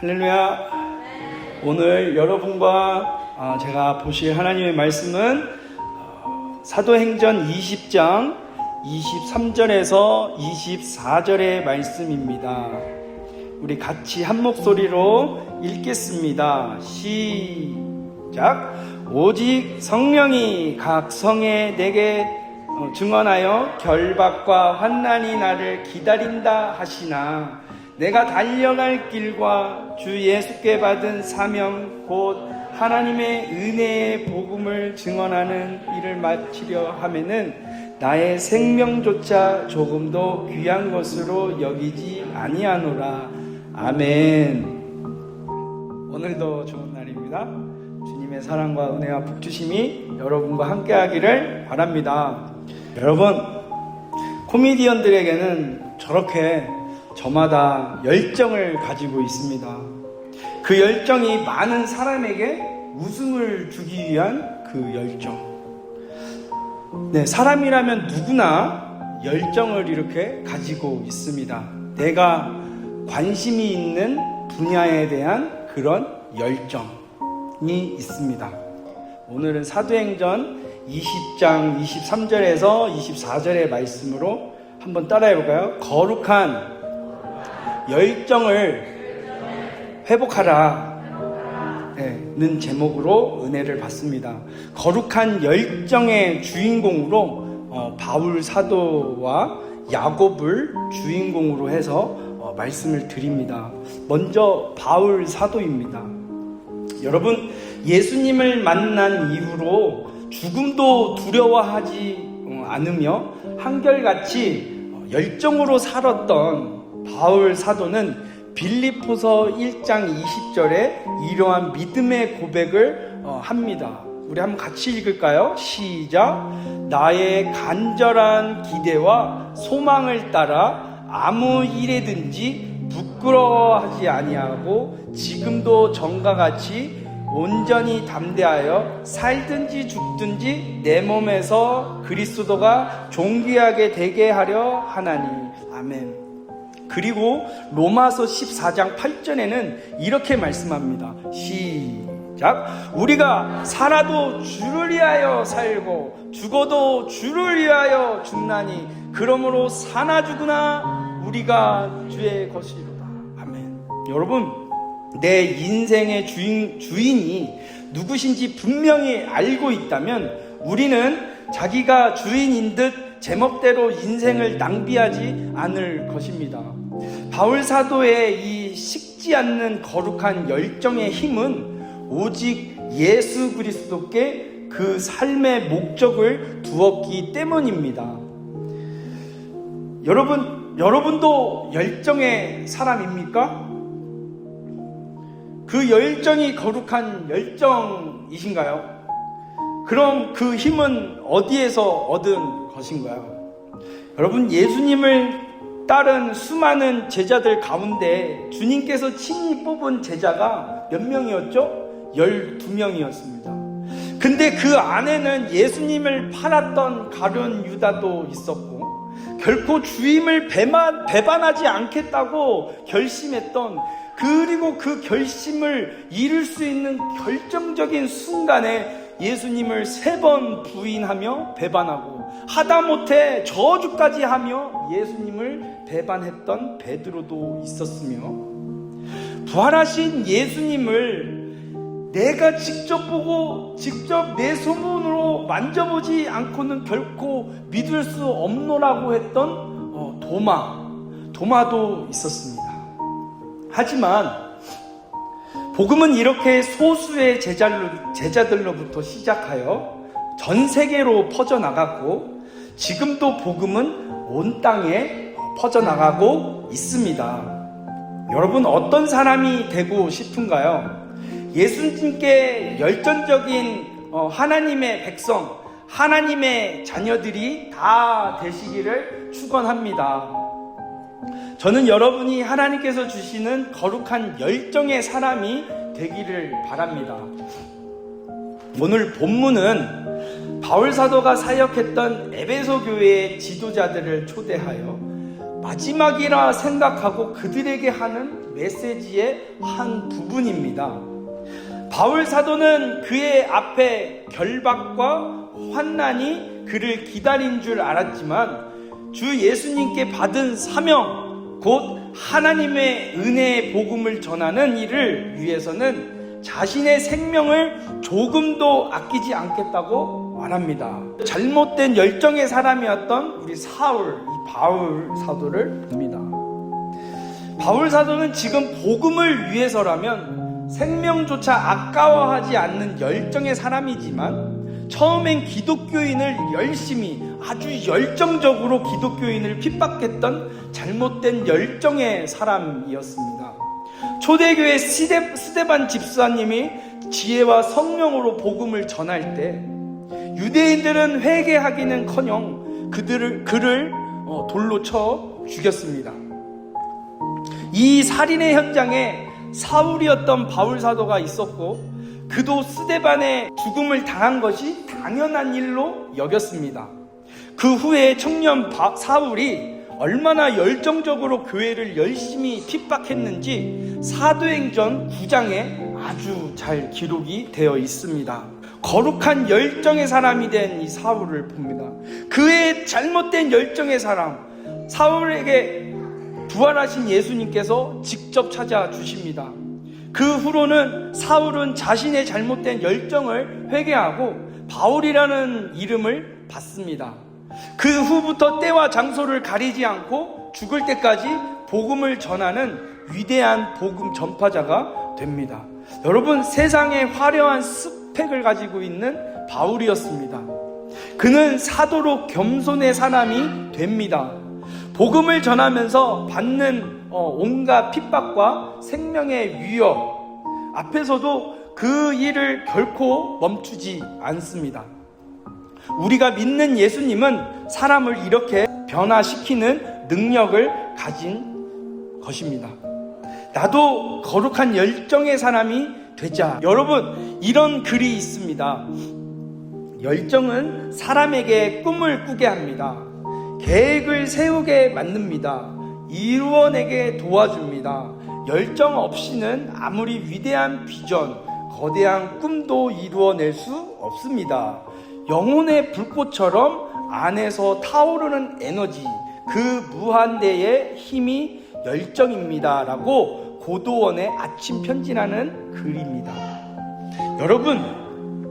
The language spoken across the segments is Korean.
할렐루야. 오늘 여러분과 아, 제가 보실 하나님의 말씀은 어, 사도행전 20장 23절에서 24절의 말씀입니다. 우리 같이 한 목소리로 읽겠습니다. 시작. 오직 성령이 각 성에 내게 어, 증언하여 결박과 환난이 나를 기다린다 하시나 내가 달려갈 길과 주 예수께 받은 사명 곧 하나님의 은혜의 복음을 증언하는 일을 마치려 하면은 나의 생명조차 조금도 귀한 것으로 여기지 아니하노라. 아멘. 오늘도 좋은 날입니다. 주님의 사랑과 은혜와 복주심이 여러분과 함께 하기를 바랍니다. 여러분 코미디언들에게는 저렇게 저마다 열정을 가지고 있습니다. 그 열정이 많은 사람에게 웃음을 주기 위한 그 열정. 네, 사람이라면 누구나 열정을 이렇게 가지고 있습니다. 내가 관심이 있는 분야에 대한 그런 열정이 있습니다. 오늘은 사도행전 20장 23절에서 24절의 말씀으로 한번 따라해 볼까요? 거룩한 열정을 회복하라. 네, 는 제목으로 은혜를 받습니다. 거룩한 열정의 주인공으로 어, 바울 사도와 야곱을 주인공으로 해서 어, 말씀을 드립니다. 먼저 바울 사도입니다. 여러분 예수님을 만난 이후로 죽음도 두려워하지 어, 않으며 한결같이 어, 열정으로 살았던 바울 사도는 빌립보서 1장 20절에 이러한 믿음의 고백을 어, 합니다. 우리 한번 같이 읽을까요? 시작. 나의 간절한 기대와 소망을 따라 아무 일에든지 부끄러워하지 아니하고 지금도 전과 같이 온전히 담대하여 살든지 죽든지 내 몸에서 그리스도가 존귀하게 되게 하려 하나니 아멘. 그리고 로마서 14장 8절에는 이렇게 말씀합니다. 시작. 우리가 살아도 주를 위하여 살고 죽어도 주를 위하여 죽나니 그러므로 사나 죽으나 우리가 주의 것이로다. 아멘. 여러분, 내 인생의 주인, 주인이 누구신지 분명히 알고 있다면 우리는 자기가 주인인 듯 제멋대로 인생을 낭비하지 않을 것입니다. 바울 사도의 이 식지 않는 거룩한 열정의 힘은 오직 예수 그리스도께 그 삶의 목적을 두었기 때문입니다. 여러분, 여러분도 열정의 사람입니까? 그 열정이 거룩한 열정이신가요? 그럼 그 힘은 어디에서 얻은 것인가요? 여러분, 예수님을 따른 수많은 제자들 가운데 주님께서 친히 뽑은 제자가 몇 명이었죠? 12명이었습니다. 근데 그 안에는 예수님을 팔았던 가룟 유다도 있었고, 결코 주임을 배만, 배반하지 않겠다고 결심했던 그리고 그 결심을 이룰 수 있는 결정적인 순간에 예수님을 세 번 부인하며 배반하고 하다못해 저주까지 하며 예수님을 배반했던 베드로도 있었으며 부활하신 예수님을 내가 직접 보고 직접 내 소문으로 만져보지 않고는 결코 믿을 수 없노라고 했던 어, 도마, 도마도 있었습니다. 하지만 복음은 이렇게 소수의 제자들로부터 시작하여 전 세계로 퍼져나갔고 지금도 복음은 온 땅에 퍼져나가고 있습니다. 여러분 어떤 사람이 되고 싶은가요? 예수님께 열정적인 어, 하나님의 백성, 하나님의 자녀들이 다 되시기를 축원합니다. 저는 여러분이 하나님께서 주시는 거룩한 열정의 사람이 되기를 바랍니다. 오늘 본문은 바울 사도가 사역했던 에베소 교회의 지도자들을 초대하여 마지막이라 생각하고 그들에게 하는 메시지의 한 부분입니다. 바울 사도는 그의 앞에 결박과 환난이 그를 기다린 줄 알았지만 주 예수님께 받은 사명, 곧 하나님의 은혜의 복음을 전하는 일을 위해서는 자신의 생명을 조금도 아끼지 않겠다고 말합니다. 잘못된 열정의 사람이었던 우리 사울, 이 바울 사도를 봅니다. 바울 사도는 지금 복음을 위해서라면 생명조차 아까워하지 않는 열정의 사람이지만 처음엔 기독교인을 열심히 아주 열정적으로 기독교인을 핍박했던 잘못된 열정의 사람이었습니다. 초대교회 스데, 스데반 집사님이 지혜와 성령으로 복음을 전할 때 유대인들은 회개하기는커녕 그들을 그를 어, 돌로 쳐 죽였습니다. 이 살인의 현장에 사울이었던 바울 사도가 있었고 그도 스데반의 죽음을 당한 것이 당연한 일로 여겼습니다. 그 후에 청년 바, 사울이 얼마나 열정적으로 교회를 열심히 핍박했는지 사도행전 9장에 아주 잘 기록이 되어 있습니다. 거룩한 열정의 사람이 된 이 사울을 봅니다. 그의 잘못된 열정의 사람, 사울에게 부활하신 예수님께서 직접 찾아 주십니다. 그 후로는 사울은 자신의 잘못된 열정을 회개하고 바울이라는 이름을 받습니다. 그 후부터 때와 장소를 가리지 않고 죽을 때까지 복음을 전하는 위대한 복음 전파자가 됩니다. 여러분, 세상에 화려한 스펙을 가지고 있는 바울이었습니다. 그는 사도로 겸손의 사람이 됩니다. 복음을 전하면서 받는 어, 온갖 핍박과 생명의 위협 앞에서도 그 일을 결코 멈추지 않습니다. 우리가 믿는 예수님은 사람을 이렇게 변화시키는 능력을 가진 것입니다. 나도 거룩한 열정의 사람이 되자. 여러분, 이런 글이 있습니다. 열정은 사람에게 꿈을 꾸게 합니다. 계획을 세우게 만듭니다. 이루어내게 도와줍니다. 열정 없이는 아무리 위대한 비전, 거대한 꿈도 이루어낼 수 없습니다. 영혼의 불꽃처럼 안에서 타오르는 에너지, 그 무한대의 힘이 열정입니다. 라고 고도원의 아침 편지라는 글입니다. 여러분,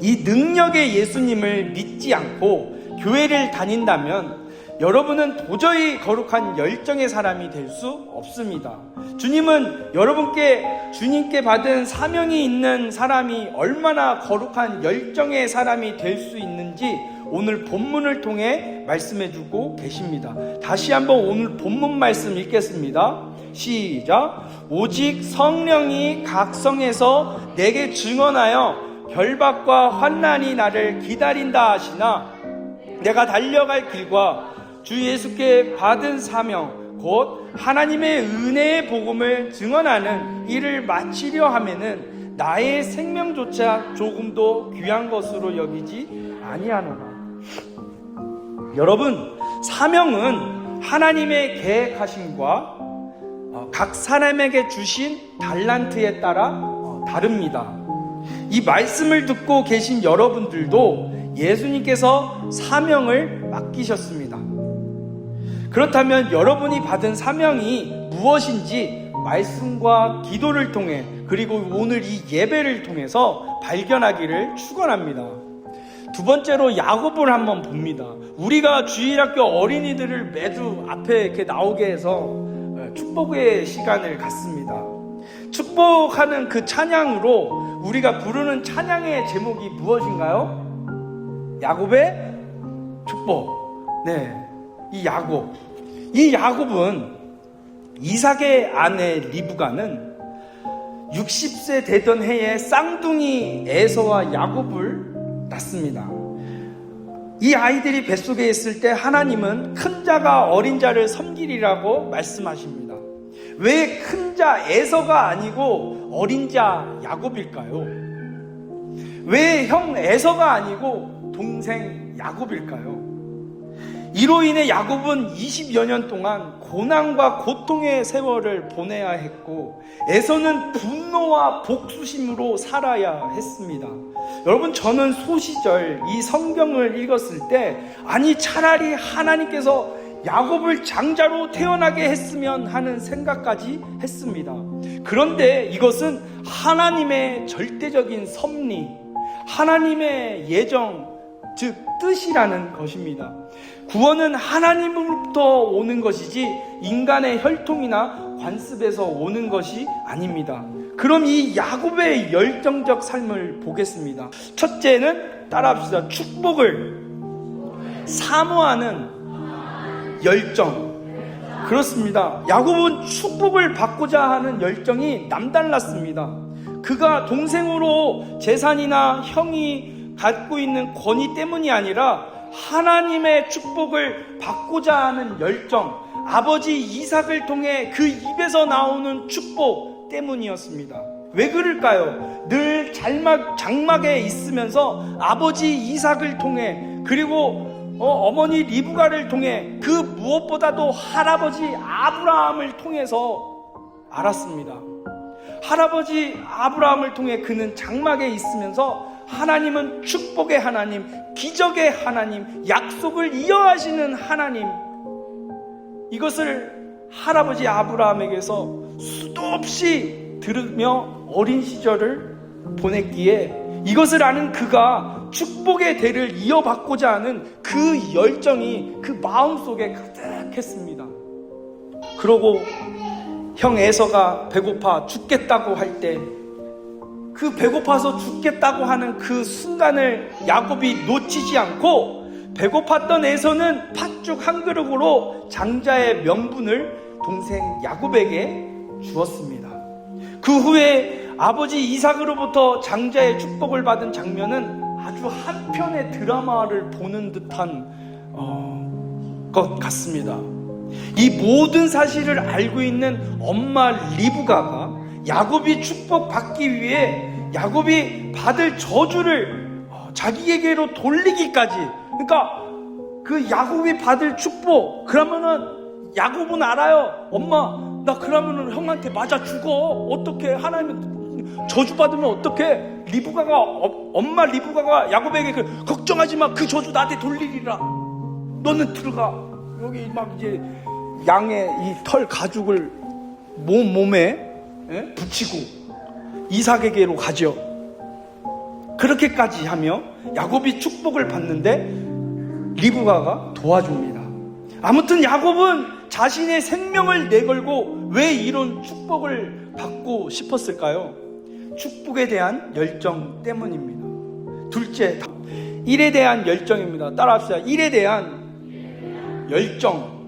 이 능력의 예수님을 믿지 않고 교회를 다닌다면 여러분은 도저히 거룩한 열정의 사람이 될 수 없습니다. 주님은 여러분께 주님께 받은 사명이 있는 사람이 얼마나 거룩한 열정의 사람이 될 수 있는지 오늘 본문을 통해 말씀해 주고 계십니다. 다시 한번 오늘 본문 말씀 읽겠습니다. 시작. 오직 성령이 각성해서 내게 증언하여 결박과 환난이 나를 기다린다 하시나 내가 달려갈 길과 주 예수께 받은 사명 곧 하나님의 은혜의 복음을 증언하는 일을 마치려 하면은 나의 생명조차 조금도 귀한 것으로 여기지 아니하노라. 여러분 사명은 하나님의 계획하심과 어, 각 사람에게 주신 달란트에 따라 어, 다릅니다. 이 말씀을 듣고 계신 여러분들도 예수님께서 사명을 맡기셨습니다. 그렇다면 여러분이 받은 사명이 무엇인지 말씀과 기도를 통해 그리고 오늘 이 예배를 통해서 발견하기를 축원합니다. 두 번째로 야곱을 한번 봅니다. 우리가 주일학교 어린이들을 매주 앞에 이렇게 나오게 해서 축복의 시간을 갖습니다. 축복하는 그 찬양으로 우리가 부르는 찬양의 제목이 무엇인가요? 야곱의 축복. 네. 이 야곱. 이 야곱은 이삭의 아내 리브가는 60세 되던 해에 쌍둥이 에서와 야곱을 낳습니다. 이 아이들이 뱃속에 있을 때 하나님은 큰 자가 어린 자를 섬기리라고 말씀하십니다. 왜 큰 자 에서가 아니고 어린 자 야곱일까요? 왜 형 에서가 아니고 동생 야곱일까요? 이로 인해 야곱은 20여 년 동안 고난과 고통의 세월을 보내야 했고 에서는 분노와 복수심으로 살아야 했습니다. 여러분 저는 소시절 이 성경을 읽었을 때 아니 차라리 하나님께서 야곱을 장자로 태어나게 했으면 하는 생각까지 했습니다. 그런데 이것은 하나님의 절대적인 섭리, 하나님의 예정, 즉 뜻이라는 것입니다. 구원은 하나님으로부터 오는 것이지 인간의 혈통이나 관습에서 오는 것이 아닙니다. 그럼 이 야곱의 열정적 삶을 보겠습니다. 첫째는 따라합시다. 축복을 사모하는 열정. 그렇습니다. 야곱은 축복을 받고자 하는 열정이 남달랐습니다. 그가 동생으로 재산이나 형이 갖고 있는 권위 때문이 아니라 하나님의 축복을 받고자 하는 열정, 아버지 이삭을 통해 그 입에서 나오는 축복 때문이었습니다. 왜 그럴까요? 늘 장막, 장막에 있으면서 아버지 이삭을 통해 그리고 어, 머니 리브가를 통해 그 무엇보다도 할아버지 아브라함을 통해서 알았습니다. 할아버지 아브라함을 통해 그는 장막에 있으면서 하나님은 축복의 하나님, 기적의 하나님, 약속을 이어하시는 하나님. 이것을 할아버지 아브라함에게서 수도 없이 들으며 어린 시절을 보냈기에 이것을 아는 그가 축복의 대를 이어받고자 하는 그 열정이 그 마음속에 가득했습니다. 그러고 형 에서가 배고파 죽겠다고 할때 그 배고파서 죽겠다고 하는 그 순간을 야곱이 놓치지 않고 배고팠던 에서는 팥죽 한 그릇으로 장자의 명분을 동생 야곱에게 주었습니다. 그 후에 아버지 이삭으로부터 장자의 축복을 받은 장면은 아주 한편의 드라마를 보는 듯한 어, 것 같습니다. 이 모든 사실을 알고 있는 엄마 리브가가 야곱이 축복받기 위해 야곱이 받을 저주를 어, 자기에게로 돌리기까지. 그러니까 그 야곱이 받을 축복 그러면은 야곱은 알아요. 엄마 나 그러면은 형한테 맞아 죽어. 어떻게 하나님 저주 받으면 어떻게 리브가가 어, 엄마 리브가가 야곱에게 그, 걱정하지 마. 그 저주 나한테 돌리리라. 너는 들어가. 여기 막 이제 양의 이 털 가죽을 몸 몸에 예? 붙이고 이삭에게로 가죠. 그렇게까지 하며 야곱이 축복을 받는데 리브가가 도와줍니다. 아무튼 야곱은 자신의 생명을 내걸고 왜 이런 축복을 받고 싶었을까요? 축복에 대한 열정 때문입니다. 둘째, 일에 대한 열정입니다. 따라합시다. 일에 대한 열정.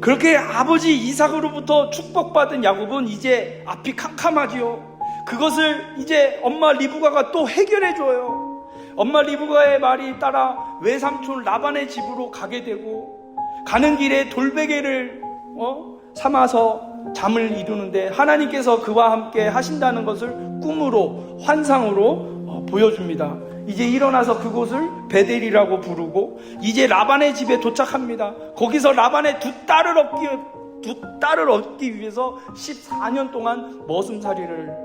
그렇게 아버지 이삭으로부터 축복받은 야곱은 이제 앞이 캄캄하지요. 그것을 이제 엄마 리브가가 또 해결해 줘요. 엄마 리브가의 말이 따라 외삼촌 라반의 집으로 가게 되고 가는 길에 돌베개를 어? 삼아서 잠을 이루는데 하나님께서 그와 함께 하신다는 것을 꿈으로 환상으로 어, 보여줍니다. 이제 일어나서 그곳을 베델이라고 부르고 이제 라반의 집에 도착합니다. 거기서 라반의 두 딸을 얻기 두 딸을 얻기 위해서 14년 동안 머슴살이를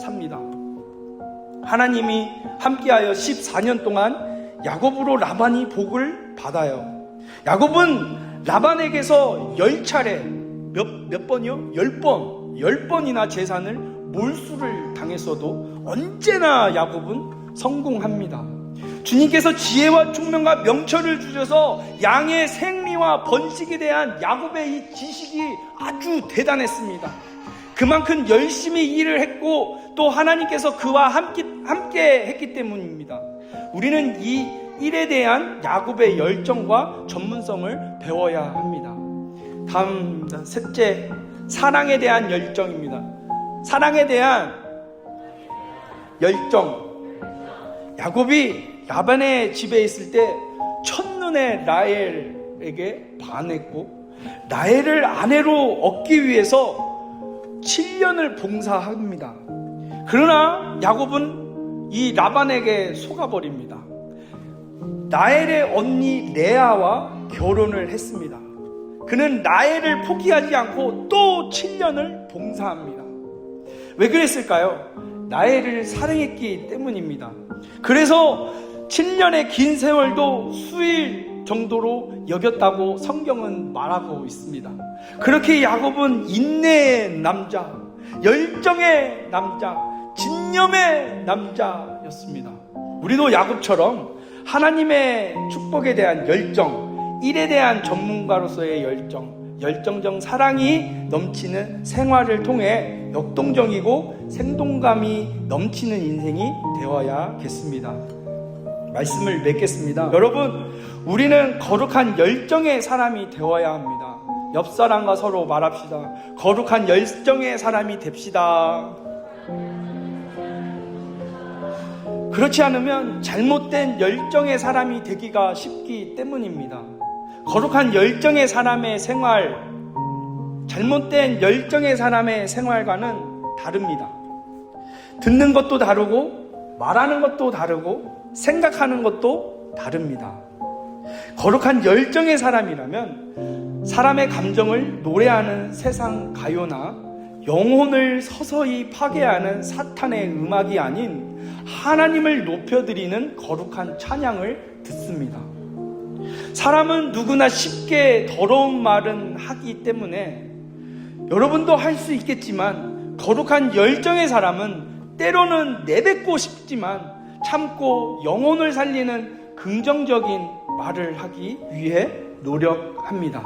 삽니다. 하나님이 함께하여 14년 동안 야곱으로 라반이 복을 받아요. 야곱은 라반에게서 열 차례 몇, 몇 번이요? 열 번, 열 번이나 재산을 몰수를 당했어도 언제나 야곱은 성공합니다. 주님께서 지혜와 총명과 명철을 주셔서 양의 생리와 번식에 대한 야곱의 이 지식이 아주 대단했습니다. 그만큼 열심히 일을 했고 또 하나님께서 그와 함께, 함께 했기 때문입니다. 우리는 이 일에 대한 야곱의 열정과 전문성을 배워야 합니다. 다음 셋째 사랑에 대한 열정입니다. 사랑에 대한 열정. 야곱이 야반의 집에 있을 때 첫눈에 라헬에게 반했고 라헬을 아내로 얻기 위해서 7년을 봉사합니다. 그러나 야곱은 이 라반에게 속아버립니다. 나엘의 언니 레아와 결혼을 했습니다. 그는 나엘을 포기하지 않고 또 7년을 봉사합니다. 왜 그랬을까요? 나엘을 사랑했기 때문입니다. 그래서 7년의 긴 세월도 수일 정도로 여겼다고 성경은 말하고 있습니다. 그렇게 야곱은 인내의 남자, 열정의 남자, 진념의 남자였습니다. 우리도 야곱처럼 하나님의 축복에 대한 열정, 일에 대한 전문가로서의 열정, 열정적 사랑이 넘치는 생활을 통해 역동적이고 생동감이 넘치는 인생이 되어야겠습니다. 말씀을 맺겠습니다. 여러분, 우리는 거룩한 열정의 사람이 되어야 합니다. 옆 사람과 서로 말합시다. 거룩한 열정의 사람이 됩시다. 그렇지 않으면 잘못된 열정의 사람이 되기가 쉽기 때문입니다. 거룩한 열정의 사람의 생활, 잘못된 열정의 사람의 생활과는 다릅니다. 듣는 것도 다르고, 말하는 것도 다르고, 생각하는 것도 다릅니다. 거룩한 열정의 사람이라면 사람의 감정을 노래하는 세상 가요나 영혼을 서서히 파괴하는 사탄의 음악이 아닌 하나님을 높여드리는 거룩한 찬양을 듣습니다. 사람은 누구나 쉽게 더러운 말은 하기 때문에 여러분도 할 수 있겠지만 거룩한 열정의 사람은 때로는 내뱉고 싶지만 참고 영혼을 살리는 긍정적인 말을 하기 위해 노력합니다.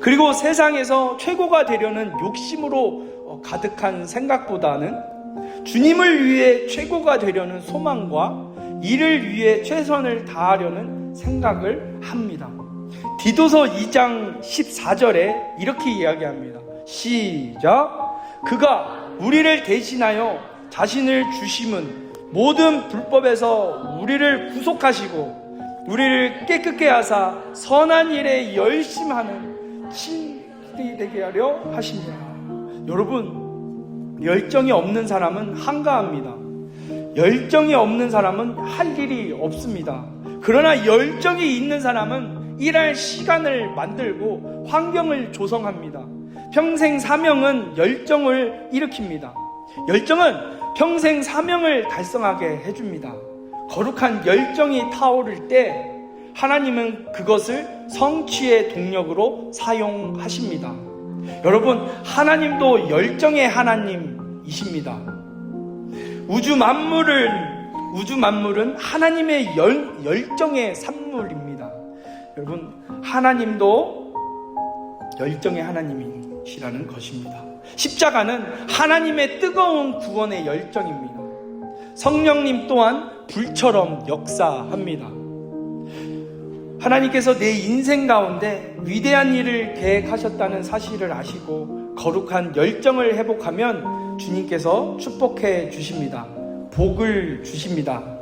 그리고 세상에서 최고가 되려는 욕심으로 가득한 생각보다는 주님을 위해 최고가 되려는 소망과 이를 위해 최선을 다하려는 생각을 합니다. 디도서 2장 14절에 이렇게 이야기합니다. 시작. 그가 우리를 대신하여 자신을 주심은 모든 불법에서 우리를 구속하시고 우리를 깨끗게 하사 선한 일에 열심하는 친들이 되게 하려 하십니다. 여러분, 열정이 없는 사람은 한가합니다. 열정이 없는 사람은 할 일이 없습니다. 그러나 열정이 있는 사람은 일할 시간을 만들고 환경을 조성합니다. 평생 사명은 열정을 일으킵니다. 열정은 평생 사명을 달성하게 해줍니다. 거룩한 열정이 타오를 때 하나님은 그것을 성취의 동력으로 사용하십니다. 여러분, 하나님도 열정의 하나님이십니다. 우주 만물은, 우주 만물은 하나님의 열, 열정의 산물입니다. 여러분, 하나님도 열정의 하나님이시라는 것입니다. 십자가는 하나님의 뜨거운 구원의 열정입니다. 성령님 또한 불처럼 역사합니다. 하나님께서 내 인생 가운데 위대한 일을 계획하셨다는 사실을 아시고 거룩한 열정을 회복하면 주님께서 축복해 주십니다. 복을 주십니다.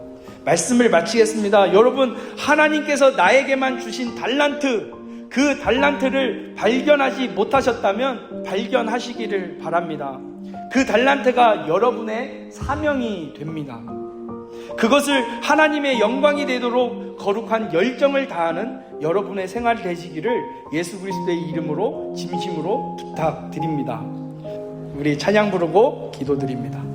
말씀을 마치겠습니다. 여러분, 하나님께서 나에게만 주신 달란트, 그 달란트를 발견하지 못하셨다면 발견하시기를 바랍니다. 그 달란트가 여러분의 사명이 됩니다. 그것을 하나님의 영광이 되도록 거룩한 열정을 다하는 여러분의 생활이 되시기를 예수 그리스도의 이름으로 진심으로 부탁드립니다. 우리 찬양 부르고 기도드립니다.